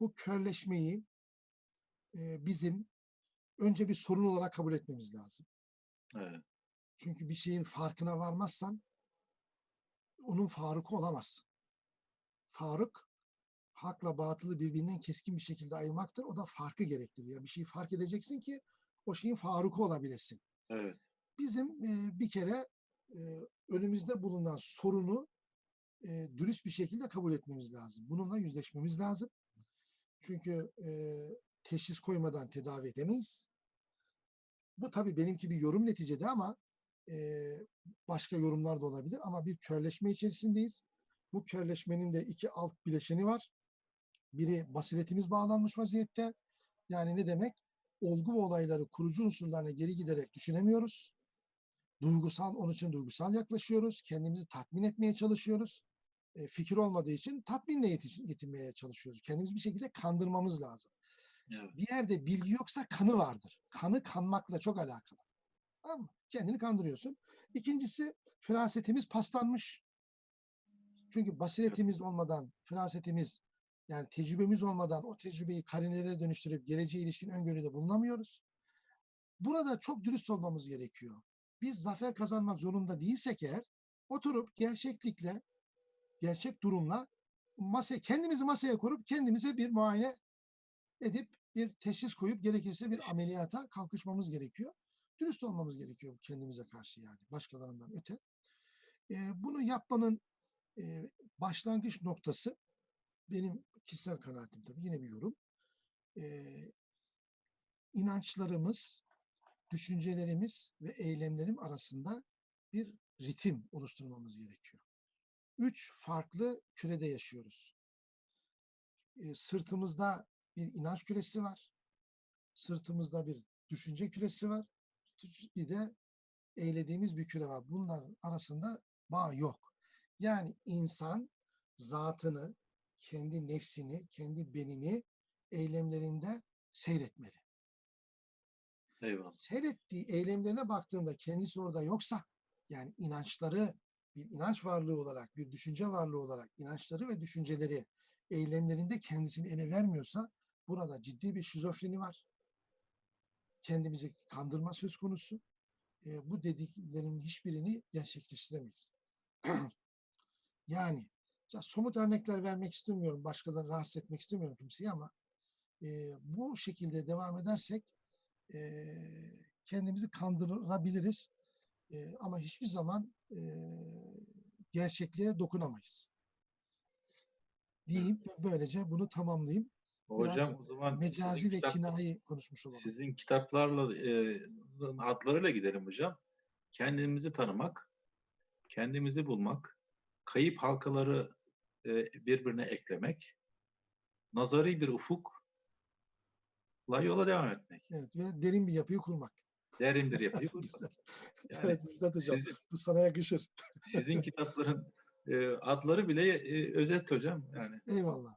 bu körleşmeyi e, bizim önce bir sorun olarak kabul etmemiz lazım. Evet. Çünkü bir şeyin farkına varmazsan onun Faruk'u olamazsın. Faruk hakla batılı birbirinden keskin bir şekilde ayırmaktır. O da farkı gerektirir. Yani bir şeyi fark edeceksin ki o şeyin Faruk'u olabilesin. Evet. Bizim e, bir kere e, önümüzde bulunan sorunu e, dürüst bir şekilde kabul etmemiz lazım. Bununla yüzleşmemiz lazım. Çünkü e, teşhis koymadan tedavi edemeyiz. Bu tabii benimki bir yorum neticede ama e, başka yorumlar da olabilir. Ama bir körleşme içerisindeyiz. Bu körleşmenin de iki alt bileşeni var. Biri basiretimiz bağlanmış vaziyette. Yani ne demek? Olgu ve olayları kurucu unsurlarına geri giderek düşünemiyoruz. Duygusal, onun için duygusal yaklaşıyoruz. Kendimizi tatmin etmeye çalışıyoruz. E, fikir olmadığı için tatminle yetiş- yetinmeye çalışıyoruz. Kendimizi bir şekilde kandırmamız lazım. Evet. Bir yerde bilgi yoksa kanı vardır. Kanı kanmakla çok alakalı. Tamam mı? Kendini kandırıyorsun. İkincisi firasetimiz paslanmış. Çünkü basiretimiz olmadan, firasetimiz yani tecrübemiz olmadan o tecrübeyi karinelere dönüştürüp geleceğe ilişkin öngörüde bulunamıyoruz. Burada çok dürüst olmamız gerekiyor. Biz zafer kazanmak zorunda değilsek eğer oturup gerçeklikle, gerçek durumla masaya, kendimizi masaya kurup kendimize bir muayene edip bir teşhis koyup gerekirse bir ameliyata kalkışmamız gerekiyor. Dürüst olmamız gerekiyor kendimize karşı yani başkalarından öte. Eee, bunu yapmanın eee, başlangıç noktası benim kişisel kanaatim tabii yine bir yorum. Eee, inançlarımız, düşüncelerimiz ve eylemlerim arasında bir ritim oluşturmamız gerekiyor. Üç farklı kürede yaşıyoruz. Eee, sırtımızda bir inanç küresi var. Sırtımızda bir düşünce küresi var. Bir de eylediğimiz bir küre var. Bunlar arasında bağ yok. Yani insan zatını, kendi nefsini, kendi benini eylemlerinde seyretmeli. Eyvallah. Seyrettiği eylemlerine baktığında kendisi orada yoksa, yani inançları bir inanç varlığı olarak, bir düşünce varlığı olarak inançları ve düşünceleri eylemlerinde kendisini ele vermiyorsa burada ciddi bir şizofreni var. Kendimizi kandırma söz konusu. E, bu dediklerimin hiçbirini gerçekleştiremeyiz. yani ya somut örnekler vermek istemiyorum, başkalarını rahatsız etmek istemiyorum kimseyi ama e, bu şekilde devam edersek e, kendimizi kandırabiliriz. E, ama hiçbir zaman e, gerçekliğe dokunamayız. Deyip böylece bunu tamamlayayım. Biraz Hocam o zaman Mecazi ve kitap- kinayi konuşmuş olalım. Sizin kitaplarla e, adlarıyla gidelim hocam. Kendimizi tanımak, kendimizi bulmak, kayıp halkaları e, birbirine eklemek, nazari bir ufukla yola devam etmek. Evet ve derin bir yapıyı kurmak. Derin bir yapıyı. Yani evet Müjdat Hocam. sizin, Bu sana yakışır. sizin kitapların e, adları bile e, özet hocam. Yani Eyvallah.